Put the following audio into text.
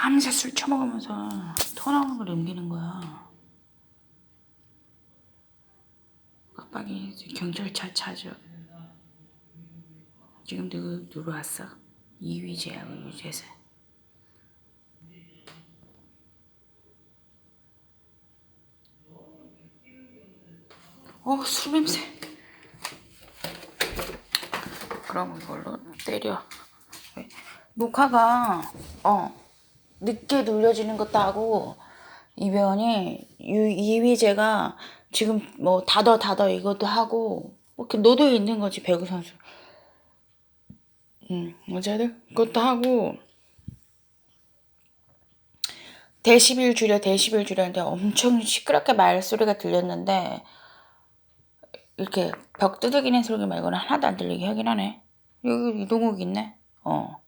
밤새 술 처먹으면서 토 나오는 걸 넘기는 거야. 깜빡이 경찰차 차죠. 지금 누구 누구 왔어? 이휘재야 이휘재세. 어, 술 냄새. 그럼 이걸로 때려. 녹화가 어 늦게 눌려지는 것도 하고 이변이 유- 이휘재가 지금 뭐 다더 다더 이것도 하고 뭐 이렇게 노도에 있는 거지 배구 선수. 음 어쨌든 그것도 하고 데시벨 줄여 데시벨 줄였는데 엄청 시끄럽게 말소리가 들렸는데 이렇게 벽 두들기는 소리 말고는 하나도 안 들리게 하긴 하네. 여기 이동욱 있네. 어.